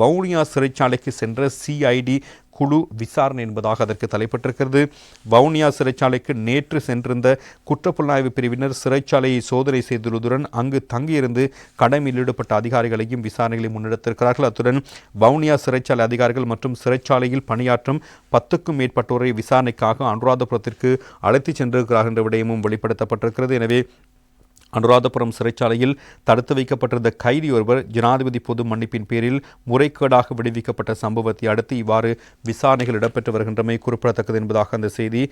வவுனியா சிறைச்சாலைக்கு சென்ற சிஐடி குழு விசாரணை என்பதாக அதற்கு தலைப்பட்டிருக்கிறது. வவுனியா சிறைச்சாலைக்கு நேற்று சென்றிருந்த குற்றப்புலனாய்வு பிரிவினர் சிறைச்சாலையை சோதனை செய்துள்ளதுடன் அங்கு தங்கியிருந்து கடமையில் ஈடுபட்ட அதிகாரிகளையும் விசாரணைகளை முன்னெடுத்திருக்கிறார்கள். அத்துடன் வவுனியா சிறைச்சாலை அதிகாரிகள் மற்றும் சிறைச்சாலையில் பணியாற்றும் பத்துக்கும் மேற்பட்டோரை விசாரணைக்காக அனுராதபுரத்திற்கு அழைத்துச் சென்றிருக்கிறார்கள் என்ற விடயமும் வெளிப்படுத்தப்பட்டிருக்கிறது. எனவே அனுராதபுரம் சிறைச்சாலையில் தடுத்து வைக்கப்பட்டிருந்த கைதி ஒருவர் ஜனாதிபதி பொது மன்னிப்பின் பேரில் முறைகேடாக விடுவிக்கப்பட்ட சம்பவத்தை அடுத்து இவ்வாறு விசாரணைகள் இடம்பெற்று வருகின்றமை குறிப்பிடத்தக்கது என்பதாக அந்த செய்தி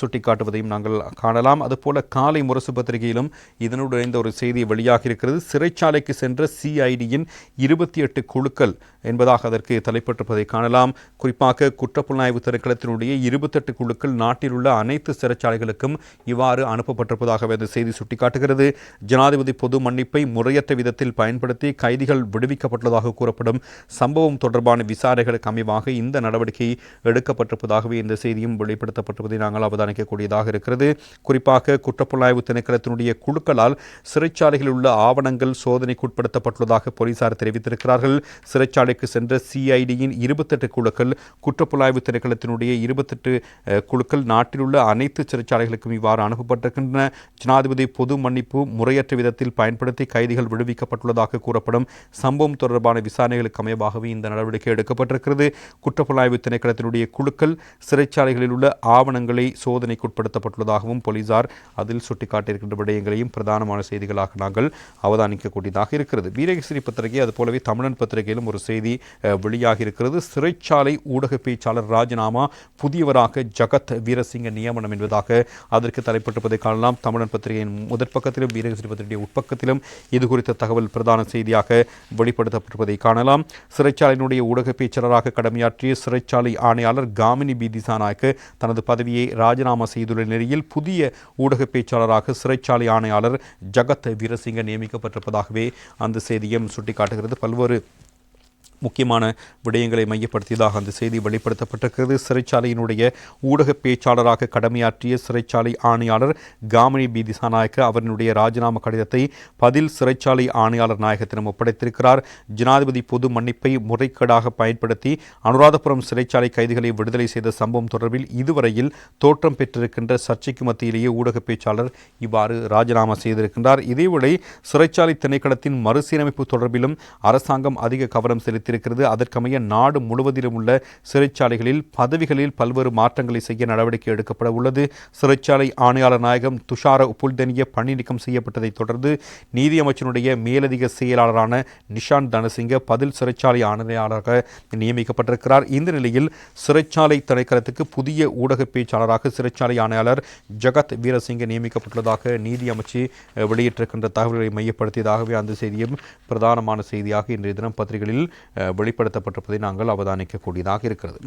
சுட்டிக்காட்டுவதையும் நாங்கள் காணலாம். அதுபோல காலை முரசு பத்திரிகையிலும் இதனோடு ஒரு செய்தி வெளியாக இருக்கிறது. சிறைச்சாலைக்கு சென்ற சிஐடியின் இருபத்தி எட்டு குழுக்கள் என்பதாக அதற்கு தலைப்பட்டிருப்பதை காணலாம். குறிப்பாக குற்றப்புலனாய்வு திணைக்களத்தினுடைய இருபத்தெட்டு குழுக்கள் நாட்டில் உள்ள அனைத்து சிறைச்சாலைகளுக்கும் இவ்வாறு அனுப்பப்பட்டிருப்பதாகவே அந்த செய்தி சுட்டிக்காட்டுகிறது. ஜனாதிபதி பொது மன்னிப்பை முறையற்ற விதத்தில் பயன்படுத்தி கைதிகள் விடுவிக்கப்பட்டுள்ளதாக கூறப்படும் சம்பவம் தொடர்பான விசாரணைகளுக்கு அமைவாக இந்த நடவடிக்கை எடுக்கப்பட்டிருப்பதாகவே இந்த செய்தியும் வெளிப்படுத்தப்பட்டிருப்பதை நாங்கள் அவதானிக்கக்கூடியதாக இருக்கிறது. குறிப்பாக குற்றப்புலனாய்வு திணைக்களத்தினுடைய குழுக்களால் சிறைச்சாலைகளில் உள்ள ஆவணங்கள் சோதனைக்குட்படுத்தப்பட்டுள்ளதாக போலீசார் தெரிவித்திருக்கிறார்கள். சிறைச்சாலைக்கு சென்ற சிஐடியின் இருபத்தெட்டு குழுக்கள் குற்றப்புலனாய்வு திணைக்களத்தினுடைய இருபத்தெட்டு குழுக்கள் நாட்டில் உள்ள அனைத்து சிறைச்சாலைகளுக்கும் இவ்வாறு அனுப்பப்பட்டிருக்கின்றன. ஜனாதிபதி பொது மன்னிப்பு முறையற்ற விதத்தில் பயன்படுத்தி கைதிகள் விடுவிக்கப்பட்டுள்ளதாக கூறப்படும் சம்பவம் தொடர்பான விசாரணைகளுக்கு அமைவாகவே இந்த நடவடிக்கை எடுக்கப்பட்டிருக்கிறது. குற்றப்புலனாய்வு திணைக்களத்தினுடைய குழுக்கள் சிறைச்சாலைகளில் உள்ள ஆவணங்களை சோதனைக்குட்படுத்தப்பட்டுள்ளதாகவும் போலீசார் அதில் சுட்டிக்காட்டியிருக்கின்ற விடயங்களையும் பிரதானமான செய்திகளாக நாங்கள் அவதானிக்கக்கூடியதாக இருக்கிறது. வீரகேசரி பத்திரிகை அதுபோலவே தமிழன் பத்திரிகையிலும் ஒரு செய்தி வெளியாகியிருக்கிறது. வெளியாகி இருக்கிறது சிறைச்சாலை ஊடக பேச்சாளர் ராஜினாமா புதியவராக ஜகத் வீரசிங்க நியமனம் என்பதாக அதற்கு தலைப்பட்டிருப்பதை காணலாம். தமிழன் பத்திரிகையின் முதற் பக்கத்திலும் வீரகேசரி பத்திரிகை உட்பக்கத்திலும் இது குறித்த தகவல் பிரதான செய்தியாக வெளிப்படுத்தப்பட்டிருப்பதை காணலாம். சிறைச்சாலையினுடைய ஊடக பேச்சாளராக கடமையாற்றிய சிறைச்சாலை ஆணையாளர் காமினி பி தனது பதவியை ராஜினாமா செய்துள்ள நிலையில் புதிய ஊடக பேச்சாளராக சிறைச்சாலை ஆணையாளர் ஜகத் வீரசிங்க நியமிக்கப்பட்டிருப்பதாகவே அந்த செய்தியும் சுட்டிக்காட்டுகிறது. பல்வேறு முக்கியமான விடயங்களை மையப்படுத்தியதாக அந்த செய்தி வெளிப்படுத்தப்பட்டிருக்கிறது. சிறைச்சாலையினுடைய ஊடக பேச்சாளராக கடமையாற்றிய சிறைச்சாலை ஆணையாளர் காமினி பி திசாநாயக்க அவரினுடைய ராஜினாமா கடிதத்தை பதில் சிறைச்சாலை ஆணையாளர் நாயகத்திடம் ஒப்படைத்திருக்கிறார். ஜனாதிபதி பொது மன்னிப்பை முறைகேடாக பயன்படுத்தி அனுராதபுரம் சிறைச்சாலை கைதிகளை விடுதலை செய்த சம்பவம் தொடர்பில் இதுவரையில் தோற்றம் பெற்றிருக்கின்ற சர்ச்சைக்கு மத்தியிலேயே ஊடக பேச்சாளர் இவ்வாறு ராஜினாமா செய்திருக்கின்றார். இதேவேளை சிறைச்சாலை திணைக்களத்தின் மறுசீரமைப்பு தொடர்பிலும் அரசாங்கம் அதிக கவனம் இருக்கிறது அதற்கமைய நாடு முழுவதிலும் உள்ள சிறைச்சாலைகளில் பதவிகளில் பல்வேறு மாற்றங்களை செய்ய நடவடிக்கை எடுக்கப்பட உள்ளது. சிறைச்சாலை ஆணையாளர் நாயகம் துஷார உப்புல்தனிய பணி நீக்கம் செய்யப்பட்டதைத் தொடர்ந்து நீதியமைச்சனுடைய மேலதிக செயலாளரான நிஷாந்த் தனசிங்க பதில் சிறைச்சாலை ஆணையாளராக நியமிக்கப்பட்டிருக்கிறார். இந்த நிலையில் சிறைச்சாலை திணைக்களத்துக்கு புதிய ஊடக பேச்சாளராக சிறைச்சாலை ஆணையாளர் ஜகத் வீரசிங்க நியமிக்கப்பட்டுள்ளதாக நீதி அமைச்சு வெளியிட்டிருக்கின்ற தகவல்களை மையப்படுத்தியதாகவே அந்த செய்தியும் பிரதானமான செய்தியாக இன்றைய தினம் பத்திரிகைகளில் வெளிப்படுத்தப்பட்டிருப்பதை நாங்கள் அவதானிக்கக்கூடியதாக இருக்கிறது.